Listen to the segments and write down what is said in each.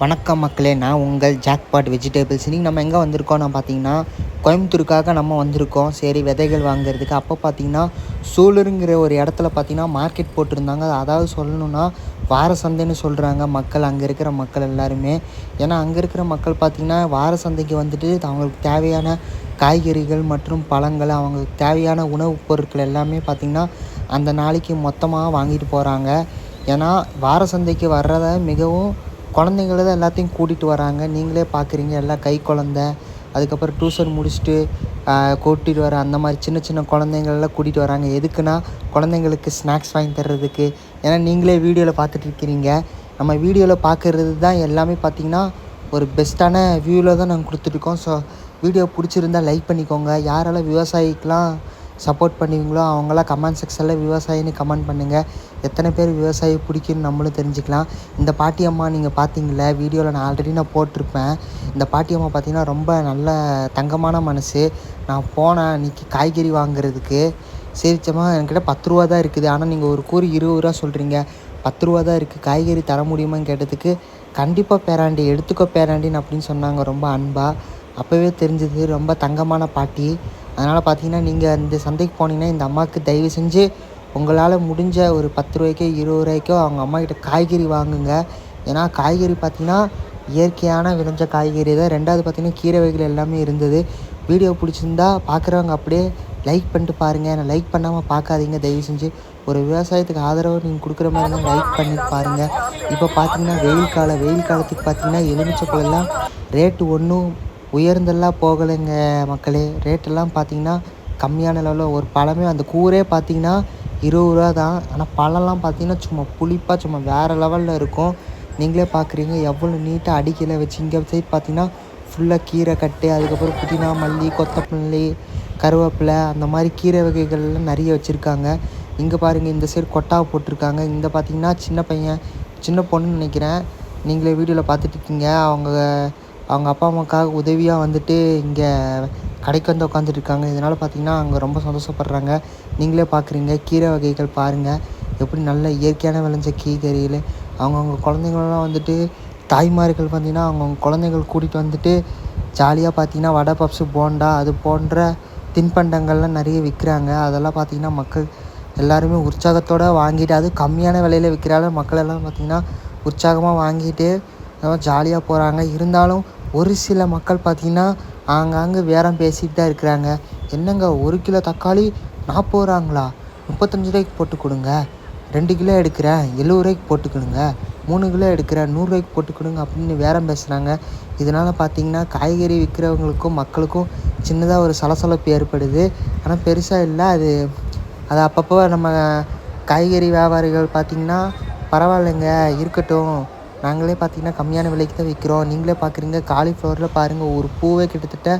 வணக்கம் மக்களே நான் உங்கள் ஜாக்பாட் வெஜிடபிள்ஸ். இன்றைக்கி நம்ம எங்கே வந்திருக்கோம்னா பார்த்தீங்கன்னா கோயம்புத்தூருக்காக நம்ம வந்திருக்கோம். சரி விதைகள் வாங்குறதுக்கு. அப்போ பார்த்தீங்கன்னா சூலூருங்கிற ஒரு இடத்துல பார்த்தீங்கன்னா மார்க்கெட் போட்டிருந்தாங்க. அதாவது சொல்லணும்னா வார சந்தைன்னு சொல்கிறாங்க மக்கள். அங்கே இருக்கிற மக்கள் எல்லாருமே. ஏன்னா அங்கே இருக்கிற மக்கள் பார்த்திங்கன்னா வார சந்தைக்கு வந்துட்டு அவங்களுக்கு தேவையான காய்கறிகள் மற்றும் பழங்கள் அவங்களுக்கு தேவையான உணவுப் பொருட்கள் எல்லாமே பார்த்திங்கன்னா அந்த நாளைக்கு மொத்தமாக வாங்கிட்டு போகிறாங்க ஏன்னா வார சந்தைக்கு வர்றதை மிகவும் குழந்தைங்கள தான் எல்லாத்தையும் கூட்டிகிட்டு வராங்க. நீங்களே பார்க்குறீங்க எல்லாம் கை குழந்த அதுக்கப்புறம் டியூஷன் முடிச்சுட்டு கூட்டிகிட்டு வர அந்த மாதிரி சின்ன சின்ன குழந்தைங்களெல்லாம் கூட்டிகிட்டு வராங்க. எதுக்குன்னா குழந்தைங்களுக்கு ஸ்நாக்ஸ் வாங்கி தர்றதுக்கு. ஏன்னா நீங்களே வீடியோவில் பார்த்துட்டு இருக்கிறீங்க நம்ம வீடியோவில் பார்க்குறது தான் எல்லாமே பார்த்திங்கன்னா ஒரு பெஸ்ட்டான வியூவில் தான் நாங்கள் கொடுத்துட்ருக்கோம் ஸோ வீடியோ பிடிச்சிருந்தா லைக் பண்ணிக்கோங்க. யாரெல்லாம் விவசாயிக்கெலாம் சப்போர்ட் பண்ணுவீங்களோ அவங்களாம் கமெண்ட் செக்ஷனில் விவசாயின்னு கமெண்ட் பண்ணுங்கள் எத்தனை பேர் விவசாயி பிடிக்குன்னு நம்மளும் தெரிஞ்சுக்கலாம். இந்த பாட்டி அம்மா நீங்கள் பார்த்தீங்கள வீடியோவில் நான் ஆல்ரெடி நான் போட்டிருப்பேன். இந்த பாட்டி அம்மா பார்த்தீங்கன்னா ரொம்ப நல்ல தங்கமான மனசு. நான் போனேன் இன்றைக்கி காய்கறி வாங்குறதுக்கு சரிச்சம்மா என்கிட்ட பத்து ரூபா தான் இருக்குது. ஆனால் நீங்கள் ஒரு கூறு இருபது ரூபா சொல்கிறீங்க பத்து ரூபா தான் இருக்குது காய்கறி தர முடியுமான்னு கேட்டதுக்கு கண்டிப்பாக பேராண்டி எடுத்துக்கோ பேராண்டின்னு அப்படின்னு சொன்னாங்க. ரொம்ப அன்பாக அப்போவே தெரிஞ்சது ரொம்ப தங்கமான பாட்டி. அதனால் பார்த்தீங்கன்னா நீங்கள் இந்த சந்தைக்கு போனீங்கன்னா இந்த அம்மாவுக்கு தயவு செஞ்சு உங்களால் முடிஞ்ச ஒரு பத்து ரூபாய்க்கோ இருபது ரூபாய்க்கோ அவங்க அம்மாக்கிட்ட காய்கறி வாங்குங்க. ஏன்னா காய்கறி பார்த்திங்கன்னா இயற்கையான விளைஞ்ச காய்கறி தான். ரெண்டாவது பார்த்திங்கன்னா கீரை வகைகள் எல்லாமே இருந்தது. வீடியோ பிடிச்சிருந்தா பார்க்குறவங்க அப்படியே லைக் பண்ணிட்டு பாருங்கள் நான் லைக் பண்ணாமல் பார்க்காதீங்க தயவு செஞ்சு ஒரு விவசாயத்துக்கு ஆதரவு நீங்கள் கொடுக்குற மாதிரி இருந்தால் லைக் பண்ணிட்டு பாருங்கள் இப்போ பார்த்தீங்கன்னா வெயில் காலம் வெயில் காலத்துக்கு பார்த்தீங்கன்னா எலுமிச்சை ரேட்டு ஒன்றும் உயர்ந்தெல்லாம் போகலைங்க மக்களே. ரேட்டெல்லாம் பார்த்தீங்கன்னா கம்மியான லெவலில் ஒரு பழமே அந்த கூரே பார்த்தீங்கன்னா இருபது ரூபா தான். ஆனால் பழம்லாம் பார்த்தீங்கன்னா சும்மா புளிப்பாக சும்மா வேறு லெவலில் இருக்கும். நீங்களே பார்க்குறீங்க எவ்வளோ நீட்டாக அடிக்கையில் வச்சு. இங்கே சைட் பார்த்தீங்கன்னா ஃபுல்லாக கீரை கட்டு அதுக்கப்புறம் புதினா மல்லி கொத்தமல்லி கருவேப்பிலை அந்த மாதிரி கீரை வகைகள்லாம் நிறைய வச்சுருக்காங்க. இங்கே பாருங்கள் இந்த சைடு கொட்டா போட்டிருக்காங்க. இந்த பார்த்தீங்கன்னா சின்ன பையன் சின்ன பொண்ணுன்னு நினைக்கிறேன். நீங்களே வீடியோவில் பார்த்துட்டு இருக்கீங்க. அவங்க அவங்க அப்பா அம்மாவுக்காக உதவியாக வந்துட்டு இங்கே கடைக்கு வந்து உட்காந்துட்டு இருக்காங்க. இதனால் பார்த்தீங்கன்னா அங்கே ரொம்ப சந்தோஷப்படுறாங்க. நீங்களே பார்க்குறீங்க கீரை வகைகள் பாருங்கள் எப்படி நல்ல இயற்கையான விளைஞ்ச கீரைகள் அவங்கவுங்க குழந்தைங்களெலாம் வந்துட்டு தாய்மார்கள் பார்த்திங்கன்னா அவங்கவுங்க குழந்தைகள் கூட்டிகிட்டு வந்துட்டு ஜாலியாக பார்த்தீங்கன்னா வடை பப்ஸு போண்டா அது போன்ற தின்பண்டங்கள்லாம் நிறைய விற்கிறாங்க அதெல்லாம் பார்த்திங்கன்னா மக்கள் எல்லாருமே உற்சாகத்தோடு வாங்கிட்டு அது கம்மியான விலையில் விற்கிறால மக்கள் எல்லாம் பார்த்திங்கன்னா உற்சாகமாக வாங்கிட்டு ஜாலியாக போகிறாங்க இருந்தாலும் ஒரு சில மக்கள் பார்த்திங்கன்னா ஆங்காங்கே வேறம் பேசிட்டு தான் இருக்கிறாங்க. என்னங்க ஒரு கிலோ தக்காளி நாற்பது ரூபாங்களா? முப்பத்தஞ்சு ரூபாய்க்கு போட்டு கொடுங்க. ரெண்டு கிலோ எடுக்கிறேன் எழுபது ரூபாய்க்கு போட்டுக்கணுங்க மூணு கிலோ எடுக்கிறேன் நூறுரூவாய்க்கு போட்டுக்கணுங்க அப்படின்னு வேறம் பேசுகிறாங்க இதனால் பார்த்திங்கன்னா காய்கறி விற்கிறவங்களுக்கும் மக்களுக்கும் சின்னதாக ஒரு சலசலப்பு ஏற்படுது. ஆனால் பெருசாக இல்லை. அது அது அப்பப்போ நம்ம காய்கறி வியாபாரிகள் பார்த்திங்கன்னா பரவாயில்லைங்க இருக்கட்டும். நாங்களே பார்த்தீங்கன்னா கம்மியான விலைக்கு தான் விற்கிறோம். நீங்களே பார்க்குறீங்க காலிஃப்ளவரில் பாருங்கள் ஒரு பூவே கிட்டத்தட்ட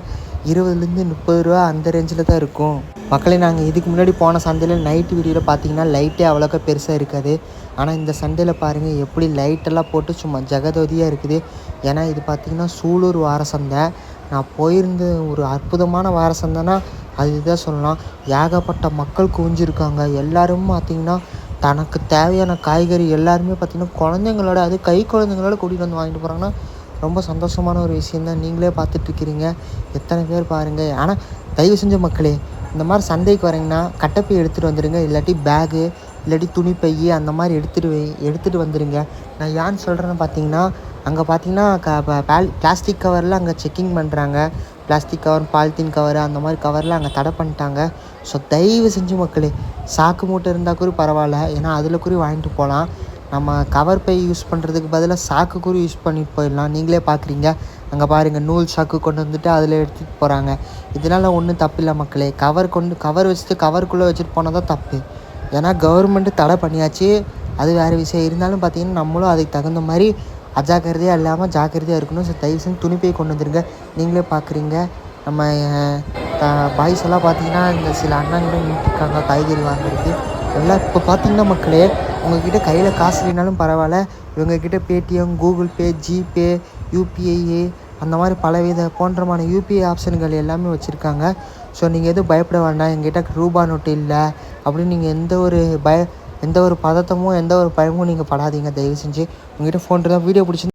இருபதுலேருந்து முப்பது ரூபா அந்த ரேஞ்சில் தான் இருக்கும். மக்களே நாங்கள் இதுக்கு முன்னாடி போன சந்தையில் நைட்டு வீடியோவில் பார்த்தீங்கன்னா லைட்டே அவ்வளோக்கா பெருசாக இருக்காது. ஆனால் இந்த சந்தையில் பாருங்கள் எப்படி லைட்டெல்லாம் போட்டு சும்மா ஜெகதோதியாக இருக்குது. ஏன்னா இது பார்த்திங்கன்னா சூலூர் வார சந்தை. நான் போயிருந்த ஒரு அற்புதமான வார சந்தைனா அதுதான் சொல்லலாம். ஏகப்பட்ட மக்கள் குவிஞ்சிருக்காங்க. எல்லோரும் பார்த்திங்கன்னா தனக்கு தேவையான காய்கறி எல்லாருமே பார்த்திங்கன்னா குழந்தைங்களோட அது கை குழந்தைங்களோட கூட்டிகிட்டு வந்து வாங்கிட்டு போகிறாங்கன்னா ரொம்ப சந்தோஷமான ஒரு விஷயந்தான் நீங்களே பார்த்துட்ருக்கிறீங்க எத்தனை பேர் பாருங்கள் ஆனால் தயவு செஞ்ச மக்களே இந்த மாதிரி சந்தைக்கு வரீங்கன்னா கட்டப்பை எடுத்துகிட்டு வந்துடுங்க இல்லாட்டி பேகு இல்லாட்டி துணி பை அந்த மாதிரி எடுத்துகிட்டு வை எடுத்துகிட்டு வந்துடுங்க நான் ஏன்னு சொல்கிறேன்னு பார்த்தீங்கன்னா அங்கே பார்த்தீங்கன்னா க பிளாஸ்டிக் கவரில் அங்கே செக்கிங் பண்ணுறாங்க பிளாஸ்டிக் கவர் பாலித்தீன் கவர் அந்த மாதிரி கவர்லாம் அங்கே தடை பண்ணிட்டாங்க. ஸோ தயவு செஞ்சு மக்களே சாக்கு மூட்டை இருந்தால் கூட பரவாயில்ல. ஏன்னா அதில் கூட வாங்கிட்டு போகலாம் நம்ம கவர் பை யூஸ் பண்ணுறதுக்கு பதிலாக சாக்கு கூட யூஸ் பண்ணிட்டு போயிடலாம். நீங்களே பார்க்குறீங்க அங்கே பாருங்கள் நூல் சாக்கு கொண்டு வந்துட்டு அதில் எடுத்துகிட்டு போகிறாங்க இதனால் ஒன்றும் தப்பு இல்லை மக்களே. கவர் கொண்டு கவர் வச்சுட்டு கவருக்குள்ளே வச்சுட்டு போனால் தான் தப்பு. ஏன்னா கவர்மெண்ட்டு தடை பண்ணியாச்சு. அது வேறு விஷயம். இருந்தாலும் பார்த்திங்கன்னா நம்மளும் அதுக்கு தகுந்த மாதிரி அஜாக்கிரதையாக இல்லாமல் ஜாக்கிரதையாக இருக்கணும். ஸோ தயவு செஞ்சு துணிப்பை கொண்டு வந்துருங்க. நீங்களே பார்க்குறீங்க நம்ம பாய்ஸ் எல்லாம் பார்த்தீங்கன்னா இந்த சில அண்ணங்களும் நின்றுருக்காங்க காய்கறி வாங்குறதுக்கு. எல்லாம் இப்போ பார்த்தீங்கன்னா மக்களே உங்கள்கிட்ட கையில் காசு இல்லைனாலும் பரவாயில்ல. இவங்கக்கிட்ட பேடிஎம் கூகுள் பே ஜிபே யூபிஐஏ அந்த மாதிரி பலவித போன்றமான யூபிஐ ஆப்ஷன்கள் எல்லாமே வச்சுருக்காங்க. ஸோ நீங்கள் எதுவும் பயப்பட வேண்டாம். எங்கிட்ட ரூபா நோட்டு இல்லை. அப்படின்னு நீங்கள் எந்த ஒரு பய எந்த ஒரு பதட்டமும் எந்த ஒரு பயமும் நீங்கள் படாதீங்க. தயவு செஞ்சு உங்கள்கிட்ட ஃபோன் இருந்தால் வீடியோ பிடிச்சி